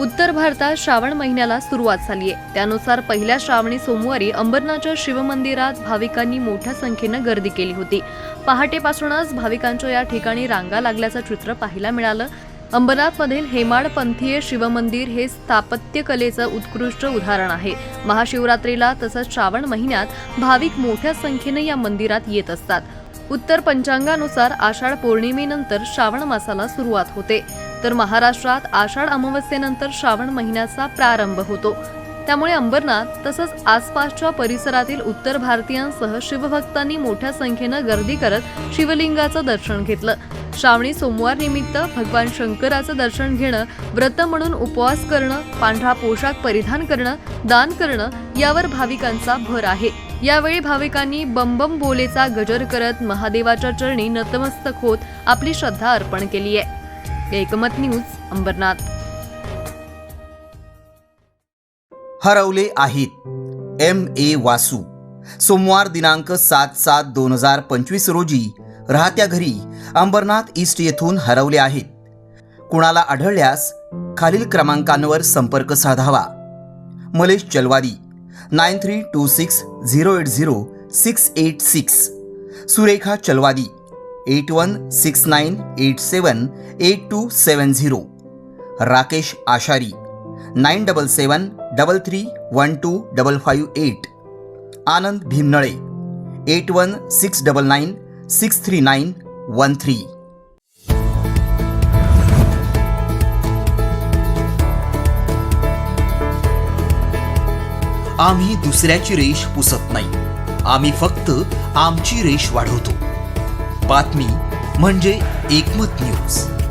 उत्तर भारतात श्रावण महिन्याला सुरुवात झाली आहे. त्यानुसार पहिल्या श्रावणी सोमवारी अंबरनाथच्या शिवमंदिरात भाविकांनी मोठ्या संख्येनं गर्दी केली होती. पहाटेपासूनच भाविकांच्या या ठिकाणी रांगा लागल्याचं चित्र पाहायला मिळालं. अंबरनाथमधील हेमाडपंथीय शिवमंदिर हे स्थापत्यकलेचं उत्कृष्ट उदाहरण आहे. महाशिवरात्रीला तसंच श्रावण महिन्यात भाविक मोठ्या संख्येनं या मंदिरात येत असतात. उत्तर पंचांगानुसार आषाढ पौर्णिमेनंतर श्रावण मासाला सुरुवात होते. तर महाराष्ट्रात आषाढ अमावस्येनंतर श्रावण महिन्याचा प्रारंभ होतो. त्यामुळे अंबरनाथ तसंच आसपासच्या परिसरातील उत्तर भारतीयांसह शिवभक्तांनी मोठ्या संख्येनं गर्दी करत शिवलिंगाचं दर्शन घेतलं. श्रावणी सोमवार निमित्त भगवान शंकराचं दर्शन घेणं व्रत म्हणून उपवास करणं पांढरा पोशाख परिधान करणं दान करणं यावर भाविकांचा भर आहे. यावेळी भाविकांनी बंबम बोलेचा गजर करत महादेवाच्या चरणी नतमस्तक होत आपली श्रद्धा अर्पण केली आहे एकमत न्यूज अंबरनाथ. हरवले आहेत. M A Vasu. सोमवार दिनांक सात सात दोन हजार पंचवीस रोजी राहत्या घरी अंबरनाथ ईस्ट येथून हरवले आहेत. कुणाला आढळल्यास खालील क्रमांकांवर संपर्क साधावा. Malesh Chalwadi nine three two six zero eight zero six eight six. Surekha Chalwadi eight one six nine eight seven eight two seven zero. Rakesh Ashari nine double seven double three one two double five eight. Anand Bhimnale eight one six double nine six three nine one three. आम्ही दुसऱ्याची रेष पुसत नाही. आम्ही फक्त आमची रेष वाढवतो. बातमी म्हणजे एकमत न्यूज.